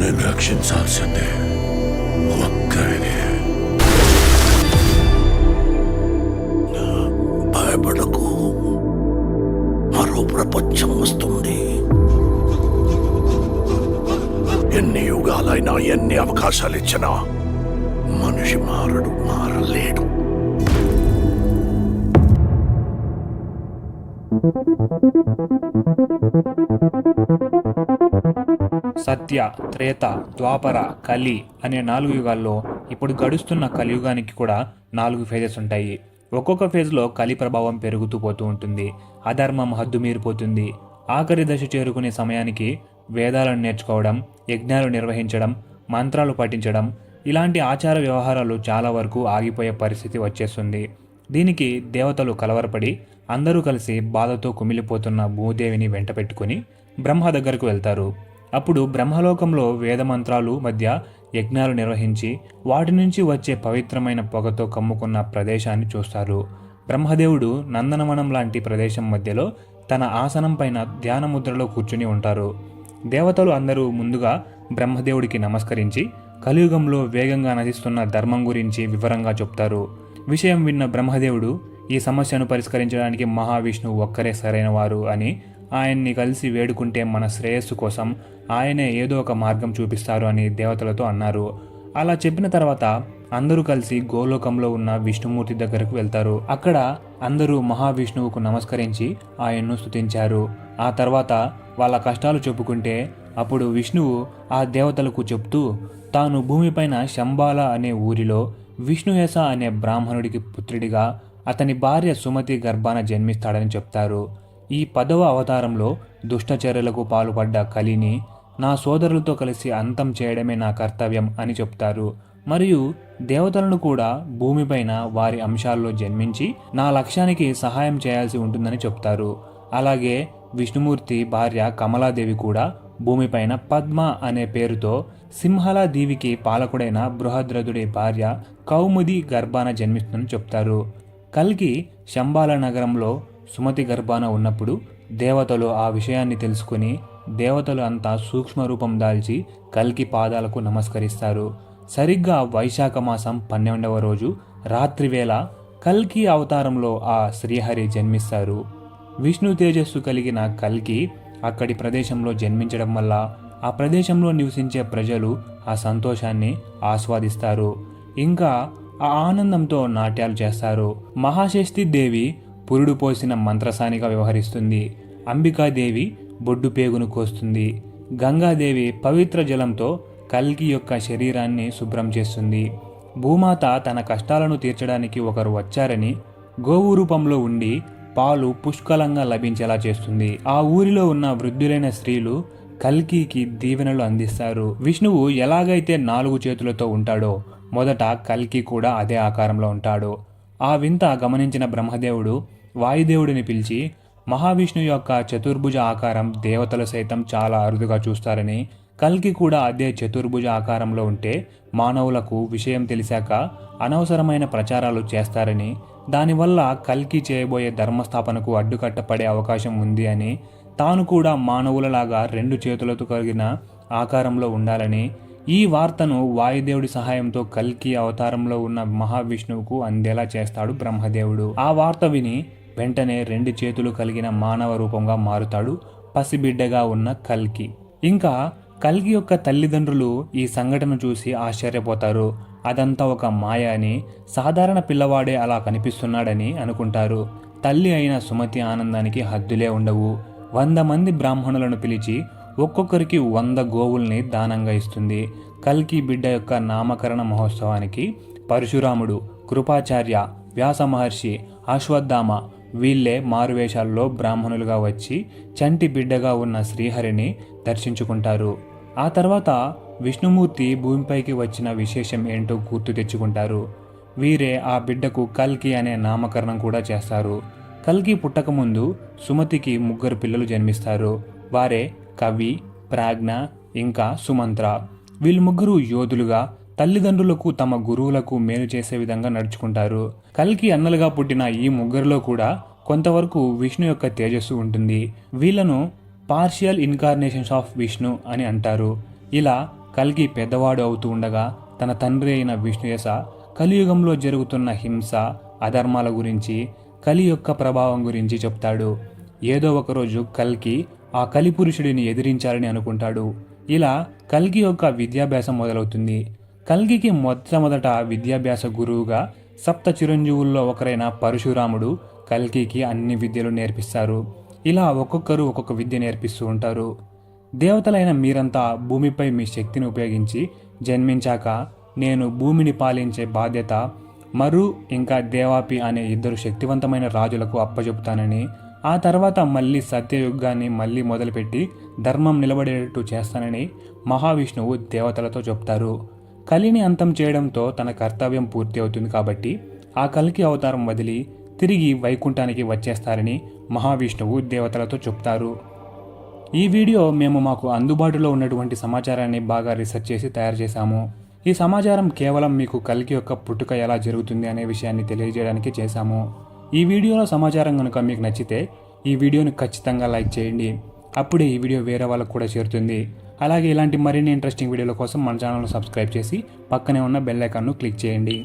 నేను రక్షించాల్సిందే ఒక్కరిని భయపడకు మరో ప్రపంచం వస్తుంది ఎన్ని యుగాలైనా ఎన్ని అవకాశాలు ఇచ్చినా మనిషి మారడు మారలేడు సత్య త్రేత ద్వాపర కలి అనే నాలుగు యుగాల్లో ఇప్పుడు గడుస్తున్న కలియుగానికి కూడా నాలుగు ఫేజెస్ ఉంటాయి. ఒక్కొక్క ఫేజ్లో కలి ప్రభావం పెరుగుతూ పోతూ ఉంటుంది. అధర్మం హద్దు మీరిపోతుంది. ఆఖరి దశ చేరుకునే సమయానికి వేదాలను నేర్చుకోవడం యజ్ఞాలు నిర్వహించడం మంత్రాలు పఠించడం ఇలాంటి ఆచార వ్యవహారాలు చాలా వరకు ఆగిపోయే పరిస్థితి వచ్చేస్తుంది. దీనికి దేవతలు కలవరపడి అందరూ కలిసి బాధతో కుమిలిపోతున్న భూదేవిని వెంట పెట్టుకుని బ్రహ్మ దగ్గరకు వెళ్తారు. అప్పుడు బ్రహ్మలోకంలో వేదమంత్రాలు మధ్య యజ్ఞాలు నిర్వహించి వాటి నుంచి వచ్చే పవిత్రమైన పొగతో కమ్ముకున్న ప్రదేశాన్ని చూస్తారు. బ్రహ్మదేవుడు నందనవనం లాంటి ప్రదేశం మధ్యలో తన ఆసనం పైన ధ్యానముద్రలో కూర్చుని ఉంటారు. దేవతలు అందరూ ముందుగా బ్రహ్మదేవుడికి నమస్కరించి కలియుగంలో వేగంగా నశిస్తున్న ధర్మం గురించి వివరంగా చెప్తారు. విషయం విన్న బ్రహ్మదేవుడు ఈ సమస్యను పరిష్కరించడానికి మహావిష్ణువు ఒక్కరే సరైన వారు అని ఆయన్ని కలిసి వేడుకుంటే మన శ్రేయస్సు కోసం ఆయనే ఏదో ఒక మార్గం చూపిస్తారు అని దేవతలతో అన్నారు. అలా చెప్పిన తర్వాత అందరూ కలిసి గోలోకంలో ఉన్న విష్ణుమూర్తి దగ్గరకు వెళ్తారు. అక్కడ అందరూ మహావిష్ణువుకు నమస్కరించి ఆయన్ను స్తుతించారు. ఆ తర్వాత వాళ్ళ కష్టాలు చెప్పుకుంటే అప్పుడు విష్ణువు ఆ దేవతలకు చెప్తూ తాను భూమిపైన శంబాల అనే ఊరిలో విష్ణుయేస అనే బ్రాహ్మణుడికి పుత్రుడిగా అతని భార్య సుమతి గర్భాన జన్మిస్తాడని చెప్తారు. ఈ పదవ అవతారంలో దుష్టచర్యలకు పాల్పడ్డ కలిని నా సోదరులతో కలిసి అంతం చేయడమే నా కర్తవ్యం అని చెప్తారు. మరియు దేవతలను కూడా భూమిపైన వారి అంశాల్లో జన్మించి నా లక్ష్యానికి సహాయం చేయాల్సి ఉంటుందని చెప్తారు. అలాగే విష్ణుమూర్తి భార్య కమలాదేవి కూడా భూమిపైన పద్మ అనే పేరుతో సింహలాదేవికి పాలకుడైన బృహద్రథుడి భార్య కౌముది గర్భాన జన్మిస్తుందని చెప్తారు. కల్కి శంబాల నగరంలో సుమతి గర్భాన ఉన్నప్పుడు దేవతలు ఆ విషయాన్ని తెలుసుకుని దేవతలు అంతా సూక్ష్మ రూపం దాల్చి కల్కి పాదాలకు నమస్కరిస్తారు. సరిగ్గా వైశాఖ మాసం పన్నెండవ రోజు రాత్రివేళ కల్కి అవతారంలో ఆ శ్రీహరి జన్మిస్తారు. విష్ణు తేజస్సు కలిగిన కల్కి అక్కడి ప్రదేశంలో జన్మించడం వల్ల ఆ ప్రదేశంలో నివసించే ప్రజలు ఆ సంతోషాన్ని ఆస్వాదిస్తారు. ఇంకా ఆ ఆనందంతో నాట్యాలు చేస్తారు. మహాషష్ఠి దేవి పురుడు పోసిన మంత్రసానిగా వ్యవహరిస్తుంది. అంబికాదేవి బొడ్డు పేగును కోస్తుంది. గంగాదేవి పవిత్ర జలంతో కల్కి యొక్క శరీరాన్ని శుభ్రం చేస్తుంది. భూమాత తన కష్టాలను తీర్చడానికి ఒకరు వచ్చారని గోవు రూపంలో ఉండి పాలు పుష్కలంగా లభించేలా చేస్తుంది. ఆ ఊరిలో ఉన్న వృద్ధులైన స్త్రీలు కల్కికి దీవెనలు అందిస్తారు. విష్ణువు ఎలాగైతే నాలుగు చేతులతో ఉంటాడో మొదట కల్కి కూడా అదే ఆకారంలో ఉంటాడు. ఆ వింత గమనించిన బ్రహ్మదేవుడు వాయుదేవుడిని పిలిచి మహావిష్ణువు యొక్క చతుర్భుజ ఆకారం దేవతలు సైతం చాలా అరుదుగా చూస్తారని కల్కి కూడా అదే చతుర్భుజ ఆకారంలో ఉంటే మానవులకు విషయం తెలిసాక అనవసరమైన ప్రచారాలు చేస్తారని దానివల్ల కల్కి చేయబోయే ధర్మస్థాపనకు అడ్డుకట్టపడే అవకాశం ఉంది అని తాను కూడా మానవులలాగా రెండు చేతులతో కలిగిన ఆకారంలో ఉండాలని ఈ వార్తను వాయుదేవుడి సహాయంతో కల్కి అవతారంలో ఉన్న మహావిష్ణువుకు అందేలా చేస్తాడు బ్రహ్మదేవుడు. ఆ వార్త విని వెంటనే రెండు చేతులు కలిగిన మానవ రూపంగా మారుతాడు పసిబిడ్డగా ఉన్న కల్కి. ఇంకా కల్కి యొక్క తల్లిదండ్రులు ఈ సంఘటన చూసి ఆశ్చర్యపోతారు. అదంతా ఒక మాయ అని సాధారణ పిల్లవాడే అలా కనిపిస్తున్నాడని అనుకుంటారు. తల్లి అయిన సుమతి ఆనందానికి హద్దులే ఉండవు. వంద మంది బ్రాహ్మణులను పిలిచి ఒక్కొక్కరికి వంద గోవుల్ని దానంగా ఇస్తుంది. కల్కి బిడ్డ యొక్క నామకరణ మహోత్సవానికి పరశురాముడు కృపాచార్య వ్యాస మహర్షి అశ్వత్థామ వీళ్ళే మారువేషాల్లో బ్రాహ్మణులుగా వచ్చి చంటి బిడ్డగా ఉన్న శ్రీహరిని దర్శించుకుంటారు. ఆ తర్వాత విష్ణుమూర్తి భూమిపైకి వచ్చిన విశేషం ఏంటో గుర్తు తెచ్చుకుంటారు. వీరే ఆ బిడ్డకు కల్కి అనే నామకరణం కూడా చేస్తారు. కల్కి పుట్టకముందు సుమతికి ముగ్గురు పిల్లలు జన్మిస్తారు. వారే కవి ప్రాజ్ఞ ఇంకా సుమంత్ర. వీళ్ళు ముగ్గురు యోధులుగా తల్లిదండ్రులకు తమ గురువులకు మేలు చేసే విధంగా నడుచుకుంటారు. కల్కి అన్నలుగా పుట్టిన ఈ ముగ్గురిలో కూడా కొంతవరకు విష్ణు యొక్క తేజస్సు ఉంటుంది. వీళ్ళను పార్షియల్ ఇన్కార్నేషన్స్ ఆఫ్ విష్ణు అని అంటారు. ఇలా కల్కి పెద్దవాడు అవుతూ ఉండగా తన తండ్రి అయిన విష్ణుయస కలియుగంలో జరుగుతున్న హింస అధర్మాల గురించి కలి యొక్క ప్రభావం గురించి చెప్తాడు. ఏదో ఒకరోజు కల్కి ఆ కలిపురుషుడిని ఎదిరించాలని అనుకుంటాడు. ఇలా కల్కి యొక్క విద్యాభ్యాసం మొదలవుతుంది. కల్గికి మొట్టమొదట విద్యాభ్యాస గురువుగా సప్త చిరంజీవుల్లో ఒకరైన పరశురాముడు కల్కికి అన్ని విద్యలు నేర్పిస్తారు. ఇలా ఒక్కొక్కరు ఒక్కొక్క విద్య నేర్పిస్తూ ఉంటారు. దేవతలైన మీరంతా భూమిపై మీ శక్తిని ఉపయోగించి జన్మించాక నేను భూమిని పాలించే బాధ్యత మరు ఇంకా దేవాపి అనే ఇద్దరు శక్తివంతమైన రాజులకు అప్పచెపుతానని ఆ తర్వాత మళ్ళీ సత్యయుగాన్ని మళ్ళీ మొదలుపెట్టి ధర్మం నిలబడేటట్టు చేస్తానని మహావిష్ణువు దేవతలతో చెప్తారు. కలిని అంతం చేయడంతో తన కర్తవ్యం పూర్తి అవుతుంది కాబట్టి ఆ కలికి అవతారం వదిలి తిరిగి వైకుంఠానికి వచ్చేస్తారని మహావిష్ణువు దేవతలతో చెప్తారు. ఈ వీడియో మేము మాకు అందుబాటులో ఉన్నటువంటి సమాచారాన్ని బాగా రీసెర్చ్ చేసి తయారు చేశాము. ఈ సమాచారం కేవలం మీకు కలికి యొక్క పుట్టుక ఎలా జరుగుతుంది అనే విషయాన్ని తెలియజేయడానికి చేశాము. ఈ వీడియోలో సమాచారం కనుక మీకు నచ్చితే ఈ వీడియోని ఖచ్చితంగా లైక్ చేయండి. అప్పుడే ఈ వీడియో వేరే వాళ్ళకు కూడా చేరుతుంది. అలాగే ఇలాంటి మరిన్ని ఇంట్రెస్టింగ్ వీడియోల కోసం మన ఛానల్ను సబ్స్క్రైబ్ చేసి పక్కనే ఉన్న బెల్ ఐకాన్ను క్లిక్ చేయండి.